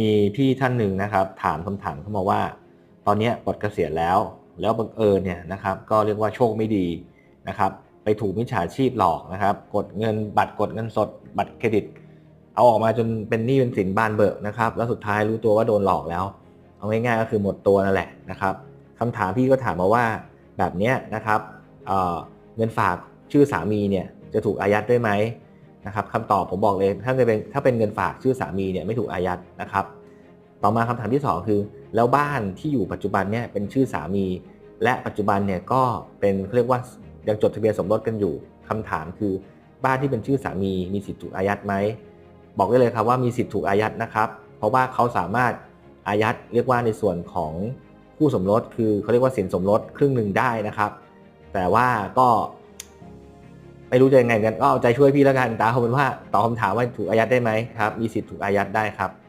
มีพี่ท่านหนึ่งนะครับ ถามคำถามเข้ามาว่า ตอนนี้ปลดเกษียณแล้ว แล้วบังเอิญเนี่ยนะครับก็เรียกว่าโชคไม่ดีนะครับ ไปถูกมิจฉาชีพหลอกนะครับ กดเงินบัตรกดเงินสด บัตรเครดิต เอาออกมาจนเป็นหนี้เป็นสินบานเบิกนะครับ แล้วสุดท้ายรู้ตัวว่าโดนหลอกแล้ว เอาง่ายๆก็คือหมดตัวนั่นแหละนะครับคำถามพี่ก็ถามมาว่าแบบนี้นะครับเเงินฝากชื่อสามีเนี่ยจะถูกอายัดด้วยไหม นะครับคำตอบผมบอกเลยถ้าจะเป็นถ้าเป็นเงินฝากชื่อสามีเนี่ยไม่ถูกอายัดนะครับ ต่อมาคำถามที่สองคือ แล้วบ้านที่อยู่ปัจจุบันเนี่ยเป็นชื่อสามี และปัจจุบันเนี่ยก็เป็นเขาเรียกว่ายังจดทะเบียนสมรสกันอยู่คำถามคือ บ้านที่เป็นชื่อสามีมีสิทธิ์ถูกอายัดไหมบอกได้เลยครับว่ามีสิทธิ์ถูกอายัดนะครับ เพราะว่าเขาสามารถอายัดเรียกว่าในส่วนของคู่สมรสคือเขาเรียกว่าสินสมรสครึ่งหนึ่งได้นะครับ แต่ว่าก็ ไม่รู้จะยังไงกันก็เอาใจช่วยพี่แล้วกันตาเอาเป็นว่าตอบคำถามว่าถูกอายัดได้ไหมครับมีสิทธิ์ถูกอายัดได้ครับ